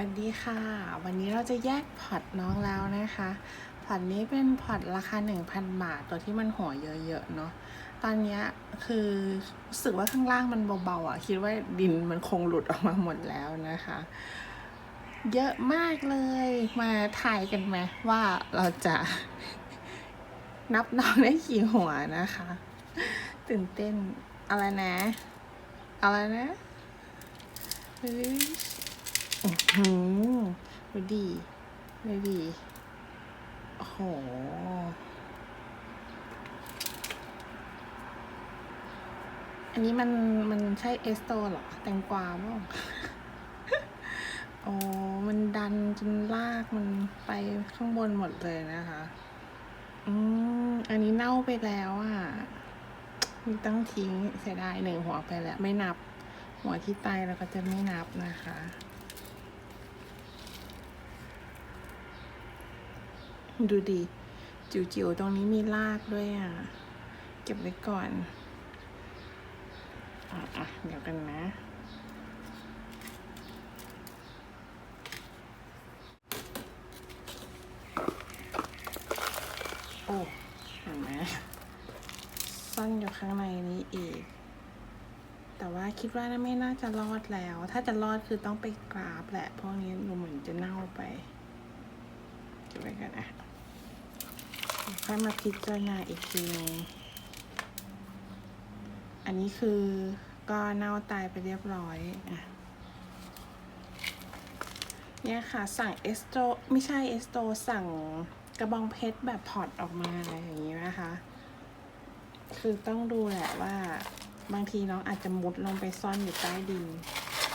วันดีค่ะ วันนี้เราจะแยกพอร์ตน้องแล้วนะคะ พอร์ตนี้เป็นพอร์ตราคา 1,000 บาท ตัวที่มันหัวเยอะๆเนาะ ตอนนี้คือรู้สึกว่าข้างล่างมันเบาๆอะ คิดว่าดินมันคงหลุดออกมาหมดแล้วนะคะ เยอะมากเลย มาถ่ายกันไหมว่าเราจะ นับน้องได้กี่หัวนะคะ ตื่นเต้น อะไรนะ อะไรนะเฮ้ย อื้อหือดูดีดูดีโอ้โหอันนี้มันมันใช่เอสโตหรอ แตงกวาบ้างโอ้มันดันจนลากมันไปข้างบนหมดเลยนะคะ อืม อันนี้เน่าไปแล้วอะมีต้องทิ้งเสียดายหนึ่งหัวไปแล้ว ไม่นับ หัวที่ตายเราก็จะไม่นับนะคะ ดูดิ จิ๋วๆ ตรงนี้มีรากด้วยอะ เก็บไว้ก่อน อะอะเดี๋ยวกันนะ โอ้เห็นไหมซ่อนอยู่ข้างในนี้อีก แต่ว่าคิดว่าไม่น่าจะรอดแล้ว ถ้าจะรอดคือต้องไปกราบแหละ เพราะนี้ดูเหมือนจะเน่าไปเก็ ค่อยมาพิจารณาอีกทีนึงอันนี้คือก็เน่าตายไปเรียบร้อยอะเนี่ยค่ะ สั่งเอสโตไม่ใช่เอสโตสั่งกระบองเพชรแบบพอร์ตออกมาอะไรอย่างนี้นะคะ คือต้องดูแหละว่าบางทีน้องอาจจะมุดลงไปซ่อนอยู่ใต้ดิน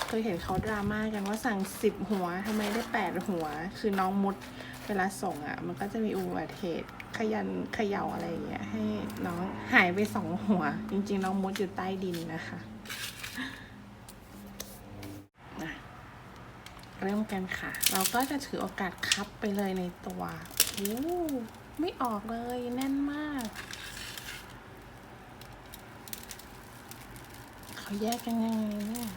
เคยเห็นเขาดราม่ากันว่าสั่งสิบหัวทำไมได้แปดหัว คือน้องมุด วลาส่งอะ่ะ มันก็จะมีอุบัติเหตุขยันเขย่าอะไรอย่างเงี้ยให้น้องหายไปสองหัว จริง ๆ น้องมุดอยู่ใต้ดินนะคะอะเริ่มกันค่ะ เราก็จะถือโอกาสคับไปเลยในตัวโอ้ไม่ออกเลยแน่นมากเขาแยกกันยังไงเนี่ย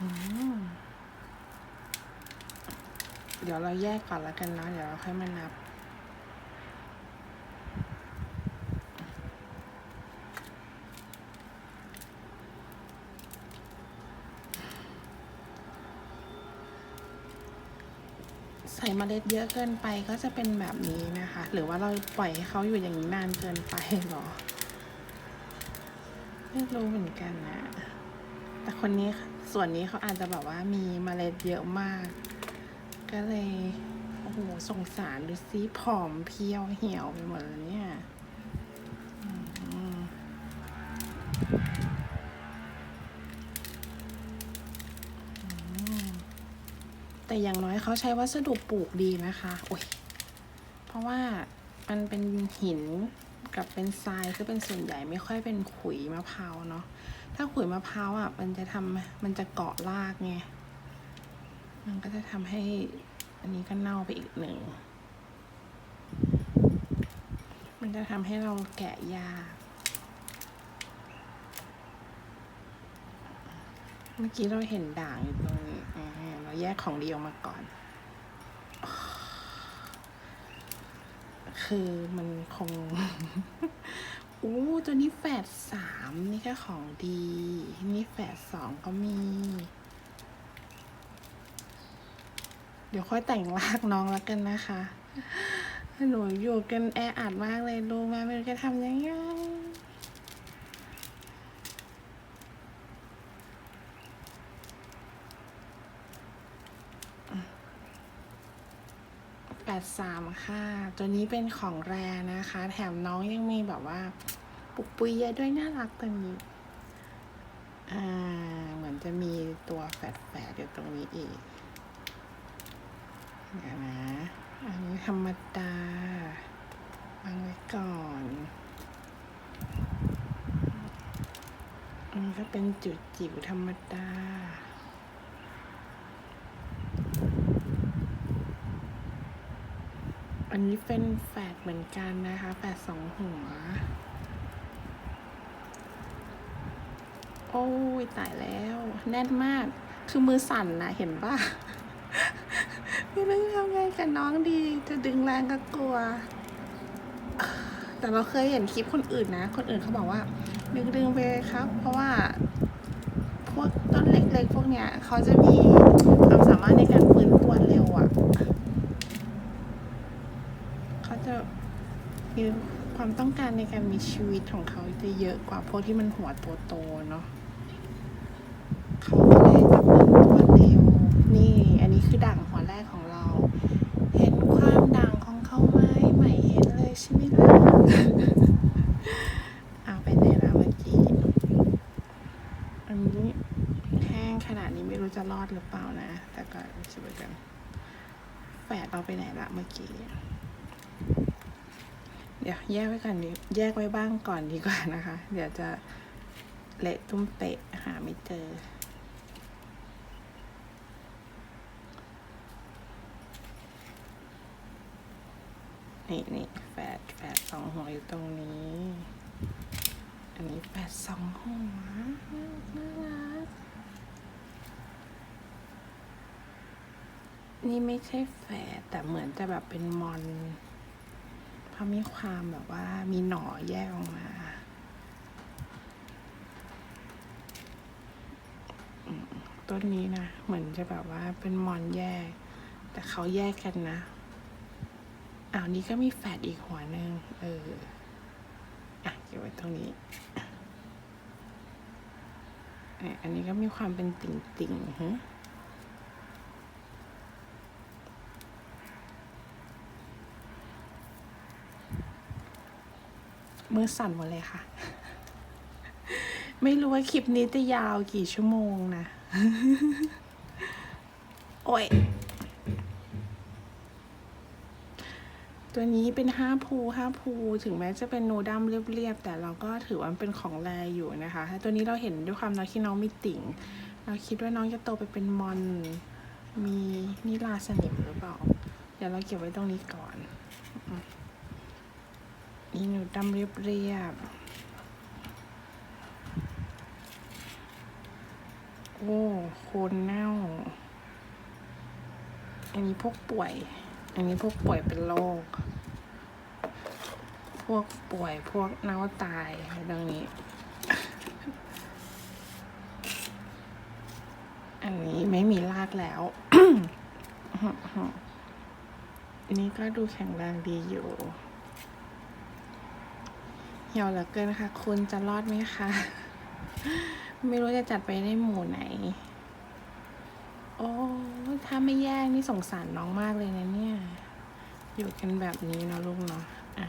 อืม เดี๋ยวเราแยกก่อนล้วกันเนาะเดี๋ยวเราค่อยมานับ ใส่เมล็ดเยอะเกินไปก็จะเป็นแบบนี้นะคะ หรือว่าเราปล่อยให้เขาอยู่อย่างนี้นานเกินไปหรอ ไม่รู้เหมือนกันนะ แต่คนนี้ส่วนนี้เขาอาจจะแบบว่ามีเมล็ดเยอะมาก ก็เลย โอ้โห สงสารดูซิผอมเพรียวเหี่ยวไปหมดเลยเนี่ยแต่อย่างน้อยเขาใช้วัสดุปลูกดีนะคะโอ้ยเพราะว่ามันเป็นหินกับเป็นทรายก็เป็นส่วนใหญ่ไม่ค่อยเป็นขุยมะพร้าวเนาะ ถ้าขุยมะพร้าวอะ มันจะทำมันจะเกาะรากไง มันก็จะทำให้อันนี้ก็เน่าไปอีกหนึ่ง มันจะทำให้เราแกะยากเมื่อกี้เราเห็นด่างอยู่ตรงนี้เราแยกของดีออกมาก่อน คือมันคง อู้ตัวนี้แฝดสามนี่ก็ของดี นี่แฝดสองก็มี เดี๋ยวค่อยแต่งรากน้องแล้วกันนะคะหนูอยู่กันแออัดมากเลยรู้ไหมไม่รู้จะทำยังไงแปดสามค่ะ ตัวนี้เป็นของแรนะคะ แถมน้องยังมีแบบว่า ปุกปุยเยอะด้วยน่ารักตัวนี้ อ่า เหมือนจะมีตัวแฝดๆอยู่ตรงนี้อีก เดี๋ยวนะอันนี้ธรรมดาวางไว้ก่อนอันนี้ก็เป็นจุดจิ๋วธรรมดาอันนี้เป็นแฝดเหมือนกันนะคะแฝดสองหัว โอ้โอ้ยตายแล้ว แน่นมาก คือมือสั่นนะเห็นป่ะ ไม่รู้ทำไงกับน้องดี จะดึงแรงก็กลัว แต่เราเคยเห็นคลิปคนอื่นนะ คนอื่นเขาบอกว่า ดึงดึงไปเลยครับ เพราะว่า พวกต้นเล็กๆพวกเนี้ยเขาจะมีความสามารถในการฟื้นตัวเร็วอะ่ะเขาจะมีความต้องการในการมีชีวิตของเขาจะเยอะกว่าพวกที่มันหัวโตๆเนาะเขาก็เลยจะฟื้นตัวเร็ว นี่ อันนี้คือด่างหัวแรกของเรา เห็นความด่างของเขาไหมไม่เห็นเลยใช่ไหมล่ะ เอาไปไหนแล้วเมื่อกี้ อันนี้แห้งขนาดนี้ไม่ รู้จะรอดหรือเปล่านะ แต่ก็ช่วยกัน แฝดเราไปไหนละเมื่อกี้ เดี๋ยวแยกไว้ก่อนดีแยกไว้บ้างก่อนดีกว่านะคะ เดี๋ยวจะเละตุ้มเปะหาไม่เจอนี่นี่แฝดแฝดสองหัวอยู่ตรงนี้ อันนี้แฝดสองหัวน่ารัก นี่ไม่ใช่แฝดแต่เหมือนจะแบบเป็นมอนเพราะมีความแบบว่ามีหน่อแยกออกมาต้นนี้นะ เหมือนจะแบบว่าเป็นมอนแยก แต่เขาแยกกันนะอ้าวนี่ก็มีแฟดอีกหัวหนึ่งเออ อะเก็บไว้ตรงนี้อันนี้ก็มีความเป็นติ่งติ่งๆฮะ มือสั่นหมดเลยค่ะ ไม่รู้ว่าคลิปนี้จะยาวกี่ชั่วโมงนะ โอ้ย ตัวนี้เป็นห้าภูห้าภูถึงแม้จะเป็นโนดัมเรียบๆ แต่เราก็ถือว่าเป็นของแรอยู่นะคะ ตัวนี้เราเห็นด้วยความน้อยที่น้องมีติ่ง เราคิดว่าน้องจะโตไปเป็นมอน มีนิลาสนิมหรือเปล่า เดี๋ยวเราเก็บไว้ตรงนี้ก่อน นี่หนูดำเรียบๆโอ้โคนเน่า อันนี้พวกป่วย อันนี้พวกป่วยเป็นโรค พวกป่วยพวกเน่าตายอะไรดังนี้ อันนี้ไม่มีรากแล้วอันนี้ก็ดูแข็งแรงดีอยู่ เหี่ยวเหลือเกินค่ะ คุณจะรอดไหมคะ ไม่รู้จะจัดไปในหมู่ไหน โอ้ถ้าไม่แยกนี่สงสารน้องมากเลยนะเนี่ย อยู่กันแบบนี้เนาะลูกเนาะอะ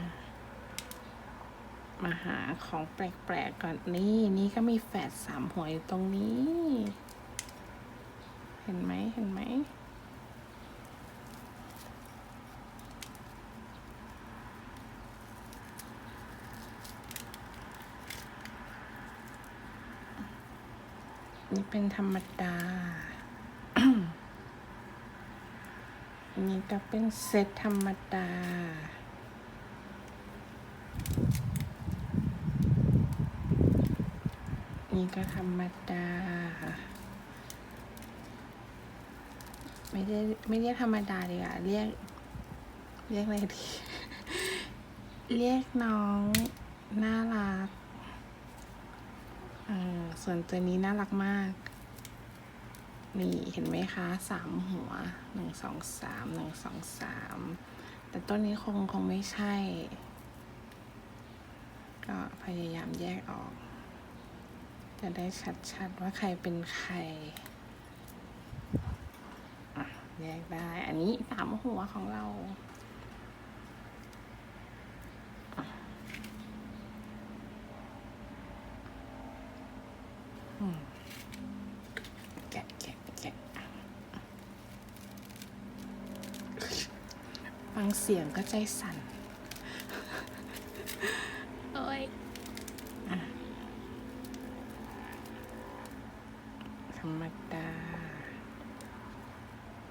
มาหาของแปลกๆก่อนนี่ นี่ก็มีแฝดสามหัวอยู่ตรงนี้ เห็นไหมเห็นไหม นี่เป็นธรรมดา อันนี้ก็เป็นเซตธรรมดา นี่ก็ธรรมดา ไม่ได้ไม่เรียกธรรมดาดีกว่าเรียก เรียกอะไรดี เรียกน้อง น่ารัก ออส่วนตัวนี้น่ารักมาก นี่เห็นไหมคะสามหัวหนึ่งสองสามหนึ่งสองสามแต่ต้นนี้คงคงไม่ใช่ ก็พยายามแยกออก จะได้ชัดๆว่าใครเป็นใครแยกได้ อันนี้สามหัวของเรา แกะแกะแกะฟัง เสียงก็ใจสั่นโอ้ยอะธรรมดา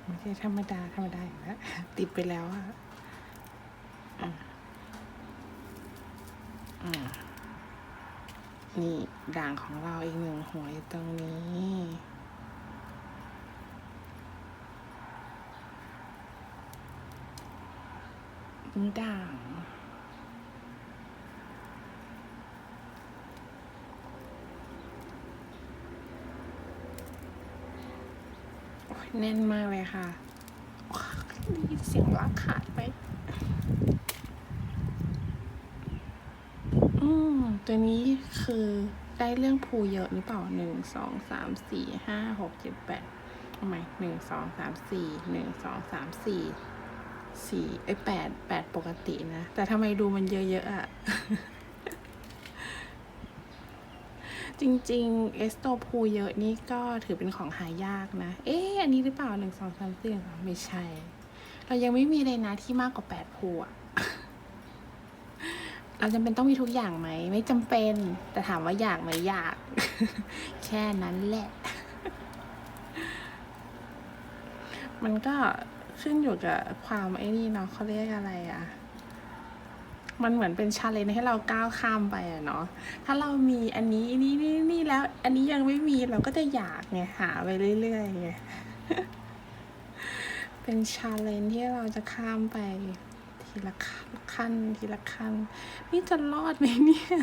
ไม่ใช่ธรรมดา ธรรมดาอย่างแล้วติดไปแล้วอะอะอะนี่ด่างของเราอีกหนึ่งหัวอยู่ตรงนี้ นี่ด่างโอ้ยแน่นมากเลยค่ะว้าวได้ยินเสียงลากขาดไปอืมตัวนี้คือได้เรื่องภูเยอะหรือเปล่าหนึ่งสองสามสี่ห้าหกเจ็ดแปดทำไมหนึ่งสองสามสี่หนึ่งสองสามสี่ สี่ไอยแปดแปดปกตินะ แต่ทำไมดูมันเยอะๆอะจริงๆ เอสโตพูเยอะนี่ก็ถือเป็นของหายากนะ เอ๊ะ อันนี้หรือเปล่าหนึ่งสองสามสี่ไม่ใช่ เรายังไม่มีเลยนะที่มากกว่าแปดพูอะเราจำเป็นต้องมีทุกอย่างไหม ไม่จำเป็น แต่ถามว่าอยากไหมอยาก แค่นั้นแหละ มันก็ ขึ้นอยู่กับความไอ้นี่เนาะเขาเรียกอะไรอะมันเหมือนเป็นชาเลนจ์ให้เราก้าวข้ามไปอะเนาะ ถ้าเรามีอันนี้นี่นี่นี่แล้ว อันนี้ยังไม่มีเราก็จะอยากไงหาไปเรื่อยๆไง เป็นชาเลนจ์ที่เราจะข้ามไป ทีละขั้นทีละขั้น นี่จะรอดไหมเนี่ย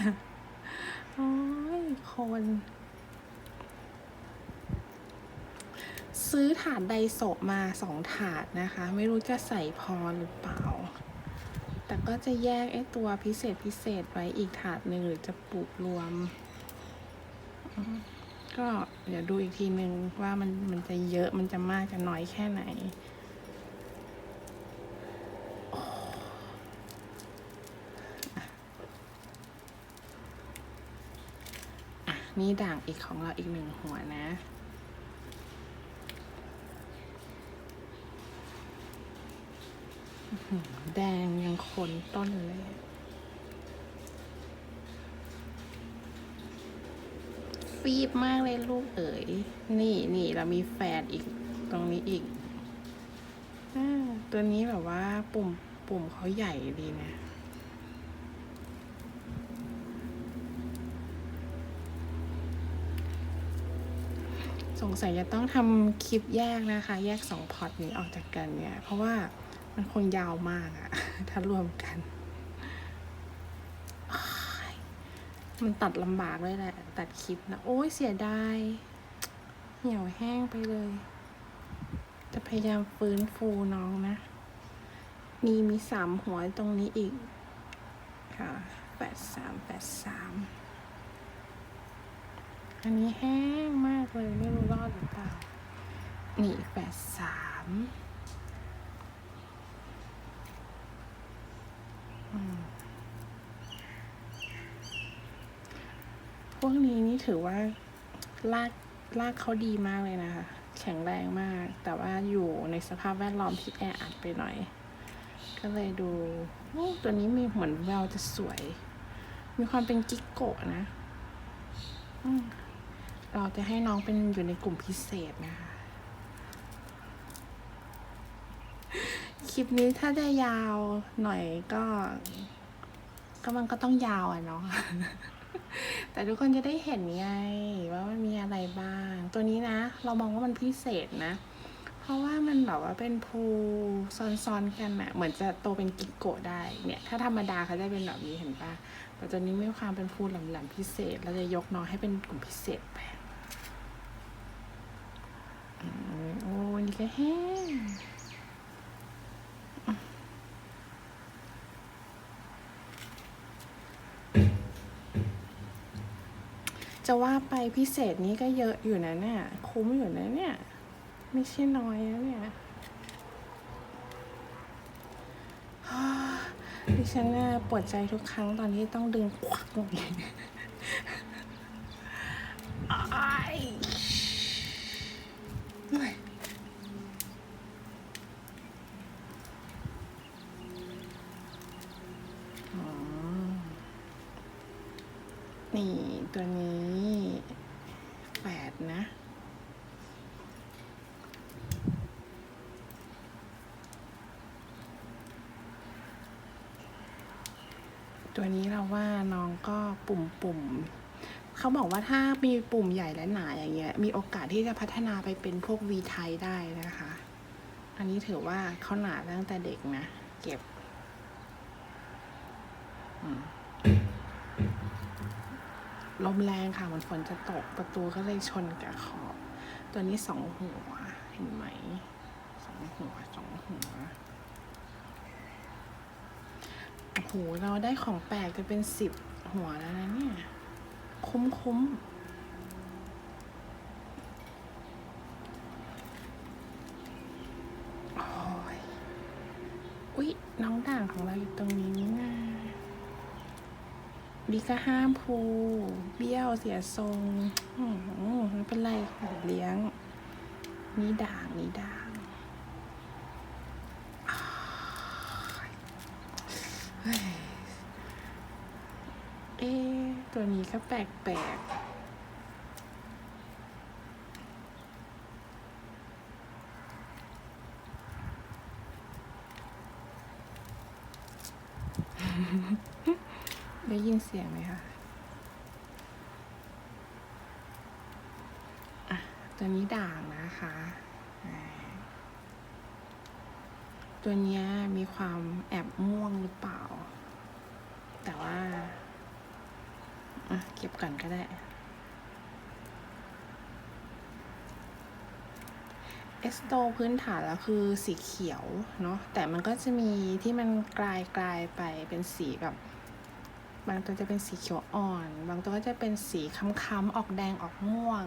โอ้ยคน ซื้อถาดไดโซมาสองถาดนะคะ ไม่รู้จะใส่พอหรือเปล่า แต่ก็จะแยกไอ้ตัวพิเศษพิเศษไว้อีกถาดหนึ่งหรือจะปลูกรวม ก็เดี๋ยวดูอีกทีหนึ่งว่ามันมันจะเยอะมันจะมากจะน้อยแค่ไหนอะนี่ด่างอีกของเราอีกหนึ่งหัวนะ อื้อหือ แดงยังคนต้นเลย ฟีบมากเลยลูกเอ๋ย นี่นี่เรามีแฟดอีกตรงนี้อีกอาตัวนี้แบบว่าปุ่มปุ่มเขาใหญ่ดีนะ สงสัยจะต้องทำคลิปแยกนะคะ แยกสองพอร์ตนี้ออกจากกันเนี่ย เพราะว่า มันคงยาวมากอะถ้ารวมกัน มันตัดลำบากเลยแหละ ตัดคลิปนะ โอ้ยเสียดาย เหี่ยวแห้งไปเลย จะพยายามฟื้นฟูน้องนะ มีมีสามหัวตรงนี้อีก ค่ะแปดสามแปดสามอันนี้แห้งมากเลย ไม่รู้รอดหรือเปล่า นี่แปดสาม วกนี้นี่ถือว่าลากลากเขาดีมากเลยนะคะ แข็งแรงมาก แต่ว่าอยู่ในสภาพแวดล้อมที่แออัดไปหน่อย ก็เลยดูโอ้ตัวนี้มีเหมือนแววจะสวย มีความเป็นกิ๊กโกะนะเราจะให้น้องเป็นอยู่ในกลุ่มพิเศษนะคะคลิปนี้ถ้าจะยาวหน่อยก็ ก็มันก็ต้องยาวอะเนาะ แต่ทุกคนจะได้เห็นไงว่ามันมีอะไรบ้าง ตัวนี้นะ เรามองว่ามันพิเศษนะ เพราะว่ามันแบบว่าเป็นภูซ้อนๆกันอะเหมือนจะโตเป็นกิกโกะได้เนี่ย ถ้าธรรมดาเขาจะเป็นแบบนี้เห็นปะแต่ตัวนี้มีความเป็นภูแหลมๆพิเศษ เราจะยกน้องให้เป็นกลุ่มพิเศษไปอืมโอ้นี่ก็แห้ง จะว่าไปพิเศษนี้ก็เยอะอยู่นะเนี่ยคุ้มอยู่นะเนี่ย ไม่ใช่น้อยนะเนี่ยฮ่าดิฉันน่ะปวดใจทุกครั้งตอนที่ต้องดึงควักลงไปอ้ายเนื่ยนี่ตัวนี้แปดนะ ตัวนี้เราว่าน้องก็ปุ่มปุ่มเขาบอกว่าถ้ามีปุ่มใหญ่และหนาอย่างเงี้ย มีโอกาสที่จะพัฒนาไปเป็นพวกวีไทยได้นะคะ อันนี้ถือว่าเขาหนาตั้งแต่เด็กนะ เก็บลมแรงค่ะมันฝนจะตกประตูก็เลยชนกับขอบ ตัวนี้สองหัว เห็นไหมสองหัวสอง หัวโอ้เราได้ของแปลกจะเป็นสิบหัวแล้วนะเนี่ย คุ้มคุ้มโอ้ยอุ๊ย น้องด่างของเราอยู่ตรงนี้นี่นะดีก็ห้ามพู เบี้ยวเสียทรง อืมไม่เป็นไรค่ะเลี้ยง นี่ด่างนี่ด่างอ้าย เอ๊ตัวนี้ก็แปลกๆได้ยินเสียงไหมคะ อะ ตัวนี้ด่างนะคะอ่า ตัวเนี้ยมีความแอบม่วงหรือเปล่า แต่ว่าเก็บก่อนก็ได้ เอสโตพื้นฐานแล้วคือสีเขียวเนาะ แต่มันก็จะมีที่มันกลายกลายไปเป็นสีแบบ บางตัวจะเป็นสีเขียวอ่อน บางตัวก็จะเป็นสีค้ำๆออกแดงออกม่วง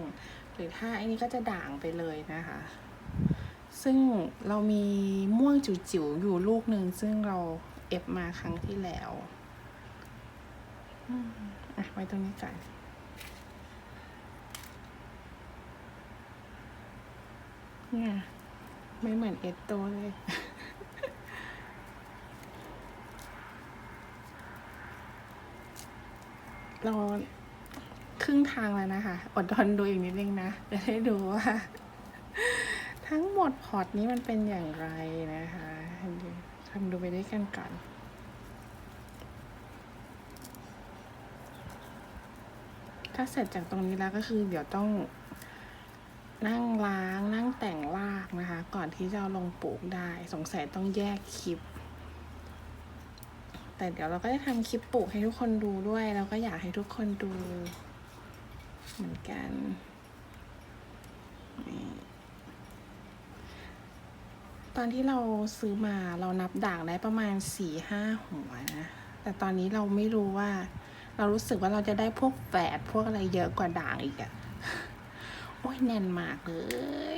หรือถ้าอันนี้ก็จะด่างไปเลยนะคะ ซึ่งเรามีม่วงจิ๋วๆอยู่ลูกหนึ่งซึ่งเราเอฟมาครั้งที่แล้วอะไว้ตรงนี้ก่อนเนี่ยไม่เหมือนเอสโตเลย เราครึ่งทางแล้วนะคะ อดทนดูอีกนิดนึงนะ จะได้ดูว่า ทั้งหมดพอร์ตนี้มันเป็นอย่างไรนะคะทำดูไปด้วยกันก่อนถ้าเสร็จจากตรงนี้แล้วก็คือเดี๋ยวต้องนั่งล้างนั่งแต่งรากนะคะ ก่อนที่จะเอาลงปลูกได้ สงสัยต้องแยกคลิป แต่เดี๋ยวเราก็จะทำคลิปปลูกให้ทุกคนดูด้วย แล้วก็อยากให้ทุกคนดู เหมือนกันนี่ ตอนที่เราซื้อมาเรานับด่างได้ประมาณสี่ห้าหัวนะ แต่ตอนนี้เราไม่รู้ว่า เรารู้สึกว่าเราจะได้พวกแฝดพวกอะไรเยอะกว่าด่างอีกอะโอ้ยแน่นมากเลย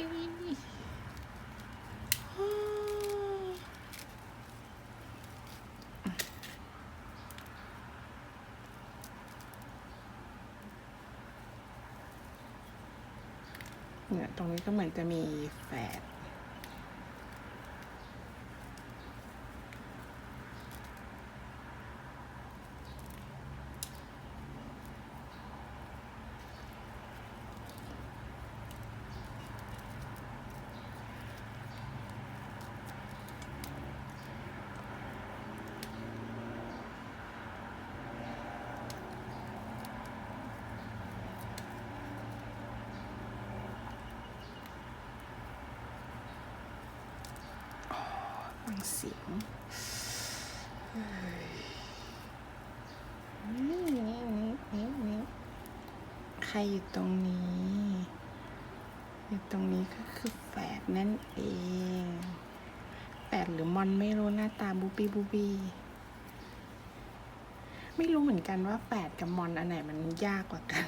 เนี่ยตรงนี้ก็เหมือนจะมีแฝด ฟังเสียงเฮ้ยนี่นี่นี่นี่นี่ใครอยู่ตรงนี้ อยู่ตรงนี้ก็คือแฝดนั่นเองแฝดหรือมอนไม่รู้หน้าตาบูบี้บูบี้ไม่รู้เหมือนกันว่าแฝดกับมอนอันไหนมันยากกว่ากัน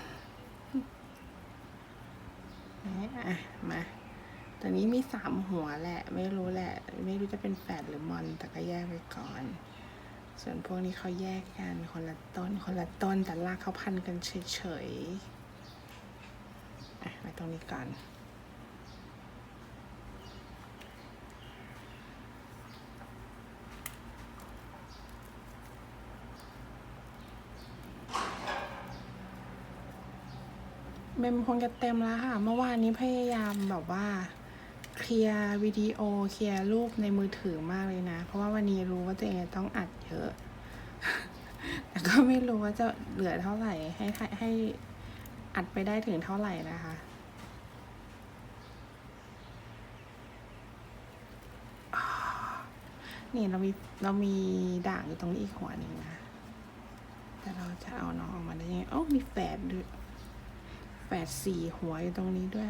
อะมา ตอนนี้มีสามหัวแหละ ไม่รู้แหละ ไม่รู้จะเป็นแฝดหรือมอน แต่ก็แยกไปก่อน ส่วนพวกนี้เขาแยกกันคนละต้น คนละต้น แต่รากเขาพันกันเฉยๆอะไว้ตรงนี้ก่อนเมมคงจะเต็มแล้วค่ะ เมื่อวานนี้พยายามแบบว่า เคลียร์วิดีโอเคลียร์รูปในมือถือมากเลยนะ เพราะว่าวันนี้รู้ว่าตัวเองต้องอัดเยอะ แต่ก็ไม่รู้ว่าจะเหลือเท่าไหร่ให้ให้ให้อัดไปได้ถึงเท่าไหร่นะคะนี่เรามีเรามีด่างอยู่ตรงนี้อีกหัวหนึ่งนะ แต่เราจะเอาน้องออกมาได้ยังไงโอ้มีแฝดด้วย แฝดสี่หัวอยู่ตรงนี้ด้วย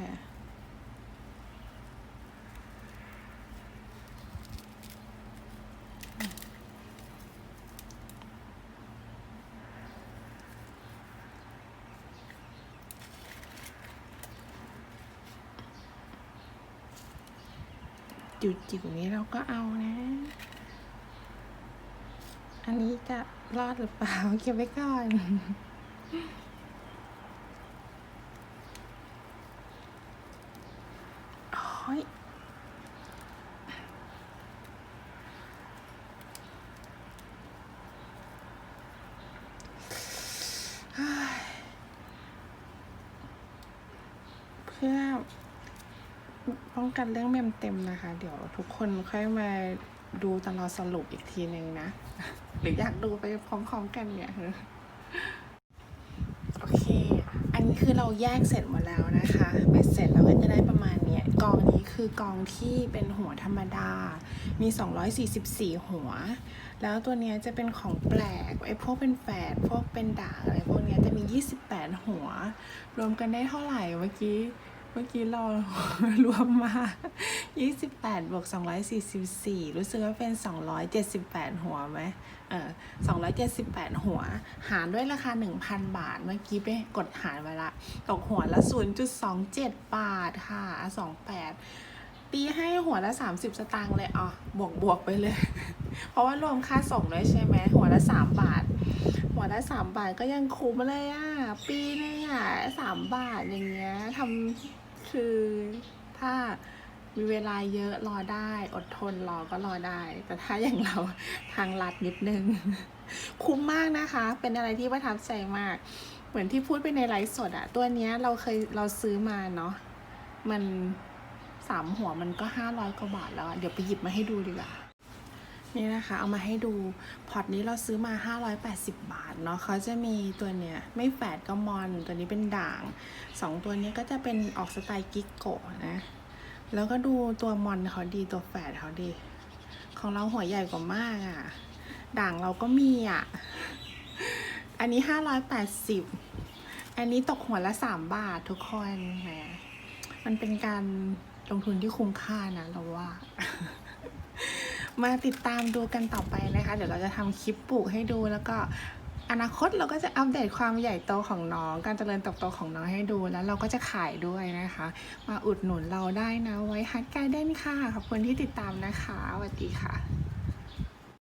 จิ๋วนี้เราก็เอานะ อันนี้จะรอดหรือเปล่าเก็บไว้ก่อนโอ้ยเพื่อ ป้องกันเรื่องเมมเต็มนะคะ เดี๋ยวทุกคนค่อยมาดูตลอดสรุปอีกทีหนึ่งนะ หรืออยากดูไปพร้อมๆกันเนี่ยโอเค อันนี้คือเราแยกเสร็จหมดแล้วนะคะเบ็ดเสร็จเราก็จะได้ประมาณเนี้ยกองนี้คือกองที่เป็นหัวธรรมดา มี 244 หัว แล้วตัวเนี้ยจะเป็นของแปลกไอ้พวกเป็นแฝดพวกเป็นด่างอะไรพวกเนี้ยจะมี 28 หัว รวมกันได้เท่าไหร่เมื่อกี้ มื่อกี้เรารวมมา 28บวก244 รู้สึกว่าเป็น 278 หัวไหมเออ278 หัว หารด้วยราคา 1,000 บาท เมื่อกี้ไปกดหารมาละตกหัวละ 0.27 บาทค่ะ 28 ตีให้หัวละ 30 สตางค์เลยอะบวกบวกไปเลย เพราะว่ารวมค่าส่งด้วยใช่ไหมหัวละ 3 บาทหัวละสามบาทก็ยังคุ้มเลยอะ ปีนึงอะสามบาทอย่างเงี้ยทำ คือถ้ามีเวลาเยอะรอได้ อดทนรอก็รอได้ แต่ถ้าอย่างเราทางลัดนิดนึง คุ้มมากนะคะ เป็นอะไรที่ประทับใจมาก เหมือนที่พูดไปในไลฟ์สดอะตัวเนี้ยเราเคยเราซื้อมาเนาะมันสามหัวมันก็ห้าร้อยกว่าบาทแล้วเดี๋ยวไปหยิบมาให้ดูดีกว่า นี่นะคะ เอามาให้ดูพอร์ตนี้เราซื้อมา 580 บาทเนาะเขาจะมีตัวเนี้ยไม่แฝดก็มอน ตัวนี้เป็นด่างสองตัวนี้ก็จะเป็นออกสไตล์กิกโกะนะ แล้วก็ดูตัวมอนเขาดีตัวแฝดเขาดี ของเราหัวใหญ่กว่ามากอะ่ะ ด่างเราก็มีอะ่ะ อันนี้ 580 อันนี้ตกหัวละ 3 บาททุกคนแหมมันเป็นการลงทุนที่คุ้มค่านะเราว่า มาติดตามดูกันต่อไปนะคะ เดี๋ยวเราจะทำคลิปปลูกให้ดูแล้วก็อนาคตเราก็จะอัปเดตความใหญ่โตของน้อง การเจริญเติบโตของน้องให้ดูแล้วเราก็จะขายด้วยนะคะ มาอุดหนุนเราได้นะไว้ฮัทการ์เด้นค่ะ ขอบคุณที่ติดตามนะคะสวัสดีค่ะ